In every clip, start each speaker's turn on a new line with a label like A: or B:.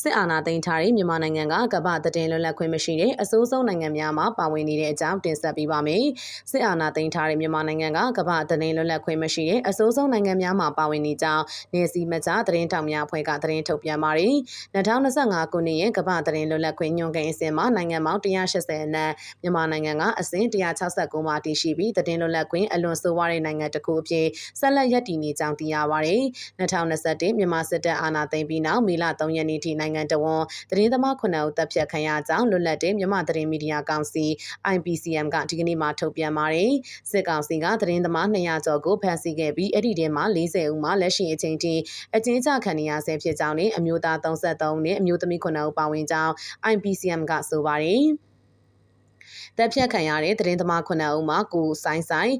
A: စစ်အာဏာသိမ်းထားတဲ့မြန်မာနိုင်ငံကကမ္ဘာသတင်းလွတ်လပ်ခွင့်မရှိတဲ့အစိုးဆုံးနိုင်ငံများမှာပါဝင်နေတဲ့အကြောင်းတင်ဆက်ပေးပါမယ်။စစ်အာဏာသိမ်းထားတဲ့မြန်မာနိုင်ငံကကမ္ဘာသတင်းလွတ်လပ်ခွင့်မရှိတဲ့အစိုးဆုံးနိုင်ငံများမှာပါဝင်နေကြောင်းနေစီမကြားသတင်းတောက်များအဖွဲ့ကသတင်းထုတ်ပြန်ပါတယ်။2025ခုနှစ်ရဲ့ကမ္ဘာသတင်းလွတ်လပ်ခွင့်ညွှန်ကိန်းအဆင့်မှာနိုင်ငံပေါင်း180အနက်မြန်မာနိုင်ငံကအဆင့်169မှာတည်ရှိပြီးသတင်းလွတ်လပ်ခွင့်အလွန်ဆိုးဝါးတဲ့နိုင်ငံတစ်ခုအဖြစ်ဆက်လက်ရည်တည်နေကြောင်းသိရပါတယ်။2021မြန်မာစစ်တပ်အာဏာသိမ်းပြီးနောက်မေလ3ရက်နေ့ထိနိုင်ငံတော်ဝန်သတင်းသမား9ဦးတပ်ဖြတ်ခံရကြောင်းလွတ်လပ်တဲ့မြန်မာသတင်းမီဒီယာကောင်စီ IPCM ကဒီကနေ့မှထုတ်ပြန်ပါတယ်။စစ်ကောင်စီကသတင်းသမား200ကျော်ကိုဖမ်းဆီးခဲ့ပြီးအဲ့ဒီထဲမှာ40ဦးမှလက်ရှိအချိန်ထိအကျဉ်းချခံနေရဆဲဖြစ်ကြောင်းနဲ့အမျိုးသား33ဦးနဲ့အမျိုးသမီး9ဦးပါဝင်ကြောင်း IPCM ကဆိုပါတယ်။တပ်ဖြတ်ခံရတဲ့သတင်းသမား9ဦးမှာကိုဆိုင်ဆိုင်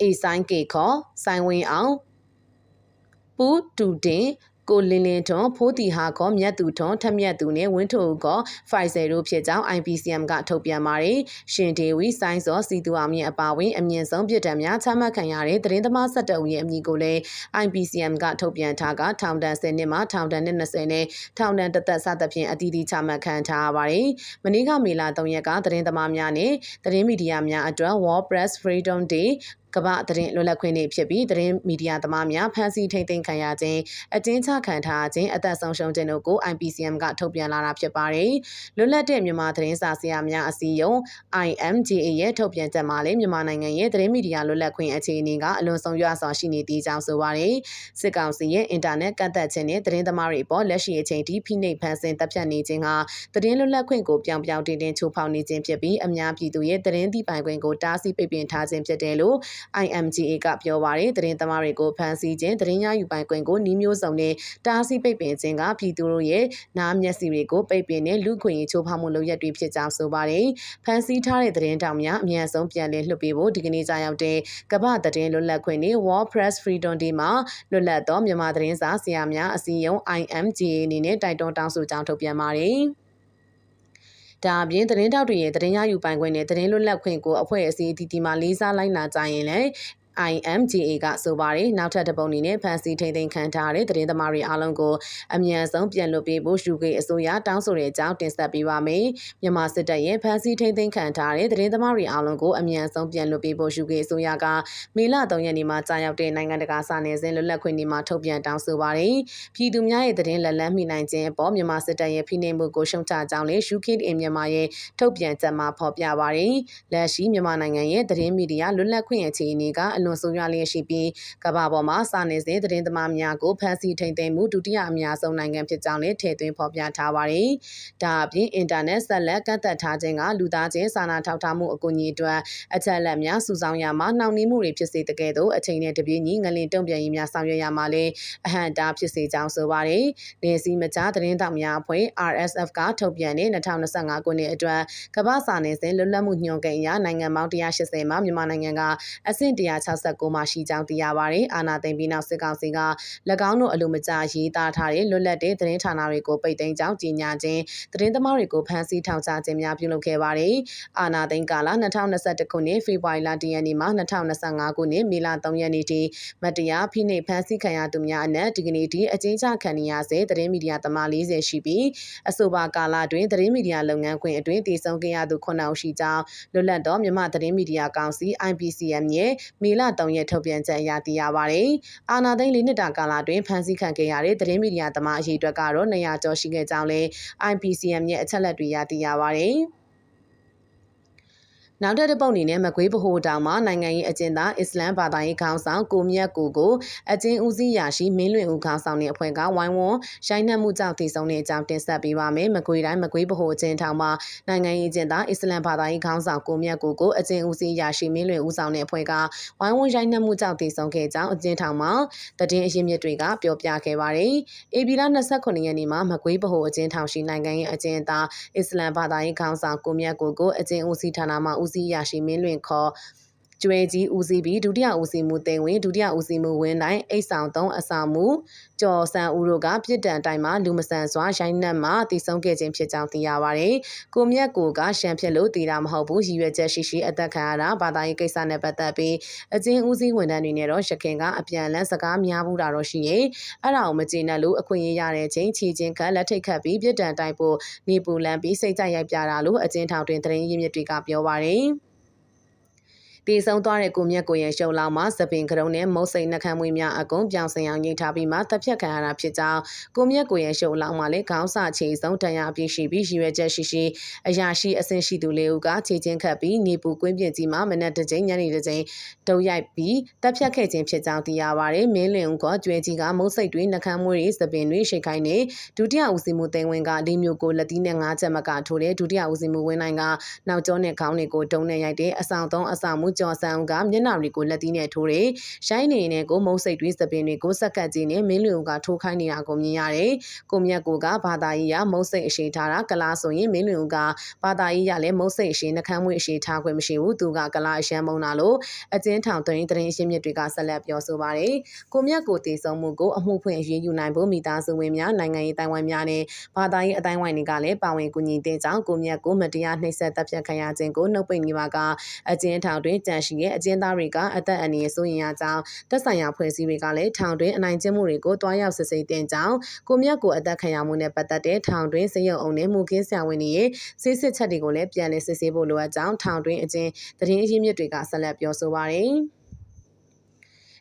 A: အေဆိုင်ကေခေါ်ဆိုင်ဝင်းအောင်ပူတူတင် ကိုလင်းလင်းထွန်းဖိုးတီဟာကောမြတ်သူထွန်းထက်မြတ်သူနဲ့ဝင်းထိုကောဖိုင်ဆယ်တို့ဖြစ်ကြောင်း IPCM ကထုတ်ပြန်ပါတယ်။ရှင်ဒေဝီဆိုင်းစောစီတူအောင်မြင့်အပါဝင်အမြင့်ဆုံးပြည်ထံများချမှတ်ခံရတဲ့သတင်းသမား၁၁ဦးရဲ့အမည်ကိုလည်း IPCM ကထုတ်ပြန်ထားကထောင်ဒဏ်10နှစ်မှထောင်ဒဏ်နှစ်20နဲ့ထောင်ဒဏ်တစ်သက်စသဖြင့်အသီးသီးချမှတ်ခံထားရပါတယ်။မနေ့ကမေလ3ရက်ကသတင်းသမားများနဲ့သတင်းမီဒီယာများအတွက် World Press Freedom Day ကမ္ဘာသတင်းလွတ်လပ်ခွင့်တွေဖြစ်ပြီးသတင်းမီဒီယာသမားများဖမ်းဆီးထိန်းသိမ်းခံရခြင်းအကျဉ်းချခံထားခြင်းအသက်ဆုံးရှုံးခြင်းတို့ကို IPCM ကထုတ်ပြန်လာတာဖြစ်ပါတယ်။လွတ်လပ်တဲ့မြန်မာသတင်းစာဆရာများအစည်းအရုံး IMGA ရဲ့ထုတ်ပြန်ချက်မှာလည်းမြန်မာနိုင်ငံရဲ့သတင်းမီဒီယာလွတ်လပ်ခွင့်အခြေအနေကအလွန်ဆုံးရွားစွာရှိနေသေးကြောင်းဆိုပါတယ်။စစ်ကောင်စီရဲ့အင်တာနက်ကန့်သက်ခြင်းနဲ့သတင်းသမားတွေအပေါ်လက်ရှိအချိန်ထိဖိနှိပ်ဖန်ဆင်းတပ်ဖြတ်နေခြင်းဟာသတင်းလွတ်လပ်ခွင့်ကိုပြောင်ပြောင်တင်တင်ချိုးဖောက်နေခြင်းဖြစ်ပြီးအများပြည်သူရဲ့သတင်းသီးပိုင်ခွင့်ကိုတားဆီးပိတ်ပင်ထားခြင်းဖြစ်တယ်လို့ IMGA ကပြောပါရယ်သတင်းသမားတွေကိုဖမ်းဆီးခြင်းသတင်းရယူပိုင်ခွင့်ကိုနှီးမျိုးစုံနဲ့တားဆီးပိတ်ပင်ခြင်းကပြည်သူတို့ရဲ့နားမျက်စိတွေကိုပိတ်ပင်တဲ့လူခွင့်ရေးချိုးဖောက်မှုလုပ်ရက်တွေဖြစ်ကြောင်းဆိုပါရယ်ဖမ်းဆီးထားတဲ့သတင်းတောင်များအမြန်ဆုံးပြန်လည်လွှတ်ပေးဖို့ဒီကနေ့ကြာရောက်တဲ့ကမ္ဘာသတင်းလွတ်လပ်ခွင့်နဲ့ World Press Freedom Day မှာလွတ်လပ်သောမြန်မာသတင်းစာဆရာများအစည်းအရုံး IMGA အနေနဲ့တိုက်တွန်းတောင်းဆိုကြောင်းထုတ်ပြန်ပါရယ် ဒါအပြင်သတင်းတောက်တွေရဲ့သတင်းရယူပိုင်ခွင့်နဲ့သတင်းလွတ်လပ်ခွင့်ကိုအဖွဲ့အစည်းအသီးသီးမှလေးစားလိုက်နာကြရင်လည်း IMGA ကဆိုပါတယ်နောက်ထပ်တစ်ပုံအနေနဲ့ဖန်စီထိန်သိမ်းခံထားတဲ့သတင်းသမားတွေအားလုံးကိုအမြန်ဆုံးပြန်လွှတ်ပေးဖို့ UK အစိုးရတောင်းဆိုတဲ့အကြောင်းတင်ဆက်ပေးပါမယ်မြန်မာစစ်တပ်ရဲ့ဖန်စီထိန်သိမ်းခံထားတဲ့သတင်းသမားတွေအားလုံးကိုအမြန်ဆုံးပြန်လွှတ်ပေးဖို့ UK အစိုးရကမေလ3ရက်နေ့မှာကြာရောက်တဲ့နိုင်ငံတကာစာနယ်ဇင်းလွတ်လပ်ခွင့်နေ့မှာထုတ်ပြန်တောင်းဆိုပါတယ်ပြည်သူများရဲ့သတင်းလက်လန်းမိနိုင်ခြင်းအပေါ်မြန်မာစစ်တပ်ရဲ့ဖိနှိပ်မှုကိုရှုံချကြောင်းလေ UK အင်မြန်မာရဲ့ထုတ်ပြန်ချက်မှာဖော်ပြပါတယ်လက်ရှိမြန်မာနိုင်ငံရဲ့သတင်းမီဒီယာလွတ်လပ်ခွင့်အခြေအနေကအလွန်ဆိုးရွားလျက်ရှိပြီးကမ္ဘာပေါ်မှာစာနယ်ဇင်းသတင်းသမားများကိုဖမ်းဆီးထိန်သိမ်းမှုဒုတိယအများဆုံးနိုင်ငံဖြစ်ကြောင်းလည်းထည့်သွင်းဖော်ပြထားပါတယ်။ဒါအပြင်အင်တာနက်ဆက်လက်ကန့်သက်ထားခြင်းကလူသားချင်းစာနာထောက်ထားမှုအကူအညီအတွက်အချက်အလက်များစုဆောင်းရမှာနှောင့်နှေးမှုတွေဖြစ်စေတကယ်တော့အချိန်နဲ့တပြေးညီငလင်တုံ့ပြန်ရေးများဆောင်ရွက်ရမှာလည်းအဟံတားဖြစ်စေကြောင်းဆိုပါတယ်။နေစီမကြားသတင်းတောက်များအဖွဲ့ RSF ကထုတ်ပြန်တဲ့2025ခုနှစ်အတွက်ကမ္ဘာစာနယ်ဇင်းလွတ်လပ်မှုညွှန်ကိန်းအရနိုင်ငံပေါင်း180မှာမြန်မာနိုင်ငံကအဆင့်169မှာရှိကြောင်းသိရပါတယ်။အာနာသိမ့်ပြီးနောက်စစ်ကောင်စီက၎င်းတို့အလိုမကျရေးသားထားတဲ့လွတ်လပ်တဲ့သတင်းဌာနတွေကိုပိတ်သိမ်းကြောင်းကြေညာခြင်းသတင်းသမားတွေကိုဖမ်းဆီးထောင်ချခြင်းများပြုလုပ်ခဲ့ပါတယ်။အာနာသိမ့်ကာလ2021ခုနှစ်ဖေဖော်ဝါရီလ10ရက်နေ့မှ2025ခုနှစ်မေလ3ရက်နေ့ထိမတရားဖိနှိပ်ဖမ်းဆီးခံရသူများအနက်ဒီကနေ့ထိအကျဉ်းချခံနေရဆဲသတင်းမီဒီယာသမား40ရှိပြီးအဆိုပါကာလတွင်သတင်းမီဒီယာလုပ်ငန်းခွင်အတွင်းတည်ဆုံခဲ့ရသူ9ဦးရှိကြောင်းလွတ်လပ်သောမြန်မာသတင်းမီဒီယာကောင်စီ IPCM ရဲ့မေလ3ရက်ထုတ်ပြန်ချက်အရသိရပါတယ်။အာနာသိန်းလေးနှစ်တာကာလတွင်ဖမ်းဆီးခံခဲ့ရတဲ့သတင်းမီဒီယာသမားအရေးအတွက်ကတော့200ကျော်ရှိခဲ့ကြောင်းလည်း IPCM ရဲ့အချက်လက်တွေရသိရပါတယ်။ နောက်ထပ်တစ်ပုတ်အနေနဲ့မကွေးဗဟိုတောင်မှာနိုင်ငံရေးအကျဉ်းသားအစ္စလမ်ဘာသာရေးခေါင်းဆောင်ကိုမြတ်ကိုကိုအကျဉ်းဦးစီးရာရှိမင်းလွင်ဦးခေါင်းဆောင်တဲ့အဖွဲ့ကဝိုင်းဝန်းရိုက်နှက်မှုကြောင့်တည်ဆုံတဲ့အကြောင်းတင်ဆက်ပေးပါမယ်။မကွေးတိုင်းမကွေးဗဟိုအကျဉ်းထောင်မှာနိုင်ငံရေးအကျဉ်းသားအစ္စလမ်ဘာသာရေးခေါင်းဆောင်ကိုမြတ်ကိုကိုအကျဉ်းဦးစီးရာရှိမင်းလွင်ဦးဆောင်တဲ့အဖွဲ့ကဝိုင်းဝန်းရိုက်နှက်မှုကြောင့်တည်ဆုံခဲ့ကြောင်းအကျဉ်းထောင်မှာတည်င်းအရင်မြစ်တွေကပြောပြခဲ့ပါတယ်။ AB လ29ရက်နေ့မှာမကွေးဗဟိုအကျဉ်းထောင်ရှိနိုင်ငံရေးအကျဉ်းသားအစ္စလမ်ဘာသာရေးခေါင်းဆောင်ကိုမြတ်ကိုကိုအကျဉ်းဦးစီးဌာနမှဦးစီးရာရှိမင်းလွင်ခေါ် ကျွဲကြီးဦးစီးပြီးဒုတိယဦးစီးမှုတင်ဝင်ဒုတိယဦးစီးမှုဝင်းတိုင်းအိတ်ဆောင်သုံးအဆောင်မှုကျော်ဆန်ဦးတို့ကပြစ်ဒဏ်အတိုင်းမှာလူမဆန်စွာရိုင်းနှက်မှတည်ဆုံခဲ့ခြင်းဖြစ်ကြောင်းသိရပါတယ်။ကိုမြတ်ကိုကရှမ်းဖြစ်လို့တည်တာမဟုတ်ဘူးရည်ရွယ်ချက်ရှိရှိအသက်ခံရတာဘာသာရေးကိစ္စနဲ့ပတ်သက်ပြီးအချင်းဦးစီးဝန်ထမ်းတွေနဲ့တော့ရခင်ကအပြန်လန်းစကားများဘူးတာတော့ရှိရဲ့အဲ့ဒါကိုမကျေနပ်လို့အခွင့်အရေးရတဲ့ချိန်ချီချင်းခတ်လက်ထိတ်ခတ်ပြီးပြစ်ဒဏ်တိုက်ဖို့နေပူလန်ပြီးစိတ်ကြိုက်ရိုက်ပြတာလို့အချင်းထောင်တွင်သတင်းရင်းမြစ်တွေကပြောပါတယ်။ တည်ဆုံသွားတဲ့ကိုမြတ်ကိုရဲ့ရှုံလောင်မှာစပင်ကရုံနဲ့မုတ်စိန်နှခမ်းမွေးများအကုန်ပြောင်းစင်အောင်ညှိထားပြီးမှတပ်ဖြတ်ခံရတာဖြစ်ကြောင်းကိုမြတ်ကိုရဲ့ရှုံလောင်မှာလည်းခေါင်းစာချေဆုံးတန်ရာအပြည့်ရှိပြီးရည်ရွယ်ချက်ရှိရှိအရာရှိအဆင့်ရှိသူလေးဦးကခြေချင်းခတ်ပြီးနေပူကွင်းပြင်ကြီးမှာမနက်တစ်ချိန်ညနေတစ်ချိန်တုံရိုက်ပြီးတပ်ဖြတ်ခဲ့ခြင်းဖြစ်ကြောင်းသိရပါတယ်။မင်းလင်ဦးကကျွဲကြီးကမုတ်စိတ်တွေနှခမ်းမွေးတွေစပင်တွေရှိခိုင်းနေဒုတိယဦးစီးမှုတင်ဝင်ကလေးမျိုးကိုလက်သီးနဲ့ငါးချက်မကထိုးတဲ့ဒုတိယဦးစီးမှုဝင်းနိုင်ကနောက်ကျောနဲ့ခေါင်းတွေကိုတုံနဲ့ရိုက်တဲ့အဆောင်သုံးအဆောင်မှုကျော်ဆန်းကမျက်နှာတွေကိုလက်သီးနဲ့ထိုးတယ်။ရှိုင်းနေနဲ့ကိုမုံစိတ်တွေစပင်တွေကိုစက်ကတ်ကြီးနဲ့မင်းလူကထိုးခိုင်းနေတာကိုမြင်ရတယ်။ကိုမြတ်ကိုကဘာသာရေးရမုံစိတ်အရှိထားတာကလားဆိုရင်မင်းလူကဘာသာရေးရလည်းမုံစိတ်အရှိနှကမ်းမွေးအရှိထားခွင့်မရှိဘူး။သူကကလားအရှမ်းမုံတာလို့အကျဉ်းထောင်တွင်တရင်ရှင်းမြစ်တွေကဆက်လက်ပြောဆိုပါတယ်။ကိုမြတ်ကိုတည်ဆုံမှုကိုအမှုဖွင့်အရေးယူနိုင်ဖို့မိသားစုဝင်များနိုင်ငံရေးတိုင်ဝမ်များနဲ့ဘာသာရေးအတိုင်းဝိုင်းတွေကလည်းပါဝင်ကူညီတဲ့ကြောင့်ကိုမြတ်ကိုမတရားနှိပ်စက်တပ်ဖြတ်ခံရခြင်းကိုနှုတ်ပိတ်နေပါကအကျဉ်းထောင်တွင်ကြန့်ရှိရဲ့အကျဉ်းသားတွေကအသက်အန္တရာယ်စိုးရင်ရကြောင်းတက်ဆိုင်ရာဖွဲ့စည်းတွေကလည်းထောင်တွင်အနိုင်ကျင့်မှုတွေကိုတွားရောက်စစ်ဆေးတင်ကြောင်းကိုမြတ်ကိုအသက်ခံရမှုနဲ့ပတ်သက်တဲ့ထောင်တွင်စရုံအုံနဲ့မူခင်းဆရာဝန်တွေရဲ့စစ်စစ်ချက်တွေကိုလည်းပြန်လည်စစ်ဆေးဖို့လိုအပ်ကြောင်းထောင်တွင်အကျဉ်းသတင်းအရင်းမြစ်တွေကဆက်လက်ပြောဆိုပါရယ်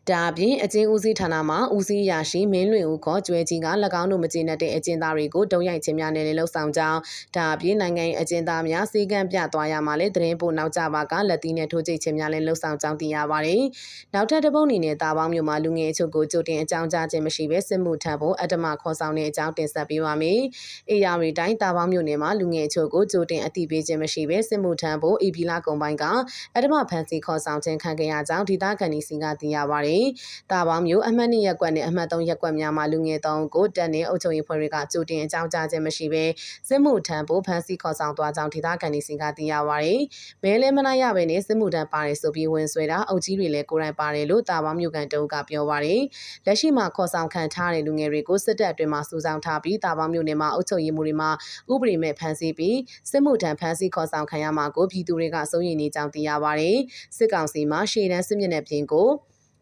A: ဒါအပြင်အကျဉ်းဦးစီးဌာနမှဦးစီးရရှိမင်းလွင်ဦးခေါ်ကျွဲကြီးက၎င်းတို့မကျေနပ်တဲ့အကျဉ်းသားတွေကိုတုံ့ရိုက်ခြင်းများနဲ့လည်းလှုပ်ဆောင်ကြောင်းဒါအပြင်နိုင်ငံရေးအကျဉ်းသားများစီကံပြသွားရမှာလည်းသတင်းပို့နောက်ကြပါကလက်သီးနဲ့ထိုးကြိတ်ခြင်းများလည်းလှုပ်ဆောင်ကြောင်းသိရပါတယ်။နောက်ထပ်တစ်ပုတ်အနေနဲ့တာပေါင်းမြို့မှာလူငယ်အချို့ကိုကြိုတင်အကြောင်းကြားခြင်းမရှိဘဲစစ်မှုထမ်းဖို့အတ္တမခေါ်ဆောင်တဲ့အကြောင်းတင်ဆက်ပေးပါမယ်။အေယာရီတိုင်းတာပေါင်းမြို့နယ်မှာလူငယ်အချို့ကိုကြိုတင်အသိပေးခြင်းမရှိဘဲစစ်မှုထမ်းဖို့အေပီလာကုံပိုင်းကအတ္တမဖန်စီခေါ်ဆောင်ခြင်းခံခဲ့ရကြောင်းဒေသခံတွေစီကသိရပါတယ်။တာပေါင်းမျိုးအမှတ်2ရက်ကွက်နဲ့အမှတ်3ရက်ကွက်များမှာလူငယ်သုံးကိုတက်နေအုပ်ချုပ်ရေးဖွဲ့တွေကကြိုတင်အကြောင်းကြားခြင်းမရှိဘဲစစ်မှုထမ်းဖို့ဖမ်းဆီးခေါ်ဆောင်သွားကြောင်းဒေသခံတွေစီကသိရပါတယ်။မဲလဲမနိုင်ရဘဲနဲ့စစ်မှုထမ်းပါတယ်ဆိုပြီးဝင်ဆွဲတာအုပ်ကြီးတွေလည်းကိုယ်တိုင်ပါတယ်လို့တာပေါင်းမျိုးကန်တုံးကပြောပါတယ်။လက်ရှိမှာခေါ်ဆောင်ခံထားတဲ့လူငယ်တွေကိုစစ်တပ်အတွင်းမှာစူးစောင်းထားပြီးတာပေါင်းမျိုးနယ်မှာအုပ်ချုပ်ရေးမှုတွေမှာဥပဒေမဲ့ဖမ်းဆီးပြီးစစ်မှုထမ်းဖမ်းဆီးခေါ်ဆောင်ခံရမှာကိုပြည်သူတွေကစိုးရိမ်နေကြောင်းသိရပါတယ်။စစ်ကောင်စီမှရှေ့တန်းစစ်မျက်နှာပြင်ကို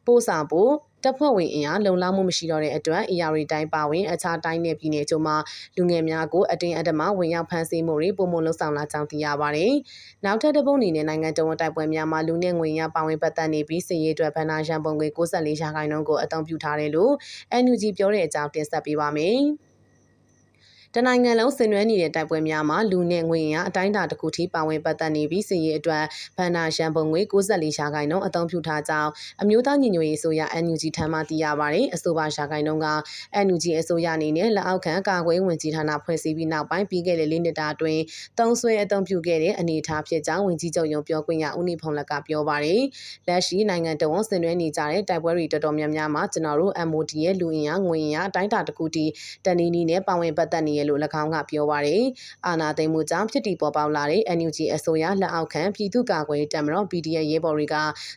A: ပို့ဆောင်ဖို့တပ်ဖွဲ့ဝင်အင်အားလုံလောက်မှုမရှိတော့တဲ့အတွက် AR တိုင်းပါဝင်အခြားတိုင်းနယ်ပြည်နယ်တို့မှာလူငယ်များကိုအတင်းအဓမ္မဝင်ရောက်ဖမ်းဆီးမှုတွေပုံမလုံဆောင်လာကြောင်းသိရပါတယ်။နောက်ထပ်တစ်ပုတ်အနေနဲ့နိုင်ငံတော်တိုက်ပွဲများမှာလူနဲ့ငွေရပါဝင်ပတ်သက်နေပြီးစစ်ရေးအတွက်ဗန္နာရန်ပုံငွေ64ရာခိုင်နှုန်းကိုအသုံးပြုထားတယ်လို့ NUG ပြောတဲ့အကြောင်းတင်ဆက်ပေးပါမယ်။ တနိုင်ငံလုံးဆင်နွှဲနေတဲ့တိုက်ပွဲများမှာလူနဲ့ငွေရအတိုင်းအတာတစ်ခုထိပါဝင်ပတ်သက်နေပြီးစီရေးအတွက်ဗန္နာရန်ပုံငွေ64ရာခိုင်နှုန်းအသုံးပြုထားကြောင်းအမျိုးသားညီညွတ်ရေးဆိုရ NUG ထံမှသိရပါတယ်အဆိုပါရာခိုင်နှုန်းက NUG အစိုးရအနေနဲ့လက်အောက်ခံကာကွယ်ဝင်ကြီးဌာနဖွဲ့စည်းပြီးနောက်ပိုင်းပြီးခဲ့တဲ့လေးနှစ်တာအတွင်းတုံးဆွဲအသုံးပြုခဲ့တဲ့အနေအထားဖြစ်ကြောင်းဝင်ကြီးချုပ်ရုံပြောခွင့်ရဦးနေဖုံလက်ကပြောပါတယ်လက်ရှိနိုင်ငံတော်ဝန်ဆင်နွှဲနေကြတဲ့တိုက်ပွဲတွေတော်တော်များများမှာကျွန်တော်တို့ MOD ရဲ့လူအင်အားငွေအင်အားအတိုင်းအတာတစ်ခုထိတန်နီနီနဲ့ပါဝင်ပတ်သက်နေရလို့၎င်းကပြောပါရယ်အာနာသိမ်းမှုကြောင့်ဖြစ်တည်ပေါ်ပေါက်လာတဲ့ NUG အစိုးရလက်အောက်ခံပြည်သူ့ကာကွယ်တပ်မတော် PDF ရဲဘော်တွေက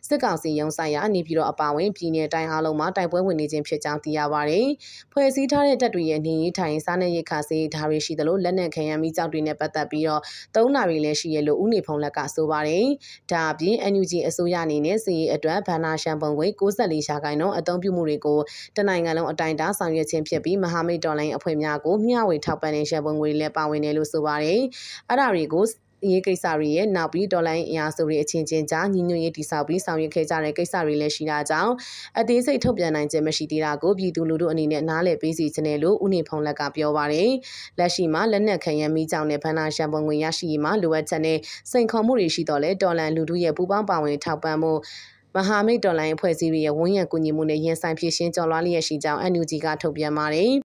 A: စစ်ကောင်စီရုံးဆိုင်ရာနေပြည်တော်အပါအဝင်ပြည်내တိုင်းအားလုံးမှာတိုက်ပွဲဝင်နေခြင်းဖြစ်ကြောင်းသိရပါရယ်ဖွဲ့စည်းထားတဲ့တပ်တွေရဲ့နေရေးထိုင်စားနေရိတ်ခါစေးဓာရီရှိသလိုလက်နက်ခဲယမ်းမိကြောက်တွေနဲ့ပတ်သက်ပြီးတော့သုံးနာရီလည်းရှိရလို့ဦးနေဖုံလက်ကဆိုပါရယ်ဒါအပြင် NUG အစိုးရအနေနဲ့စီရေးအတွက်ဗန္နာရှံပုံခွေ64ရာခိုင်နှုန်းအသုံးပြုမှုတွေကိုတနိုင်ငံလုံးအတိုင်းအတာဆောင်ရွက်ခြင်းဖြစ်ပြီးမဟာမိတ်တော်လိုင်းအဖွဲ့များကိုမျှဝေထောက်ပံ့တဲ့ရှံပုံငွေလည်းပါဝင်တယ်လို့ဆိုပါတယ်။အဲ့ဒါတွေကိုရေးကိစ္စတွေရဲ့နောက်ပြီးဒေါ်လာအင်အားစုတွေအချင်းချင်းကြားညီညွတ်ရေးတည်ဆောက်ပြီးဆောင်ရွက်ခဲ့ကြတဲ့ကိစ္စတွေလည်းရှိတာကြောင့်အသေးစိတ်ထုတ်ပြန်နိုင်ခြင်းမရှိသေးတာကိုပြည်သူလူထုအနေနဲ့နားလည်ပေးစီခြင်းတယ်လို့ဦးနေဖုံလက်ကပြောပါတယ်။လက်ရှိမှာလက်နက်ခံရမိကြောင်းနဲ့ဗန္နာရှံပုံငွေရရှိရေးမှာလိုအပ်ချက်နဲ့စိန်ခေါ်မှုတွေရှိတော့လဲဒေါ်လာလူထုရဲ့ပူးပေါင်းပါဝင်ထောက်ပံ့မှုမဟာမိတ်တော်လိုင်းအဖွဲ့အစည်းတွေရဲ့ဝန်ရံကူညီမှုနဲ့ရင်ဆိုင်ဖြည့်ရှင်းကြော်လွှားလျက်ရှိကြောင်း NUG ကထုတ်ပြန်ပါတယ်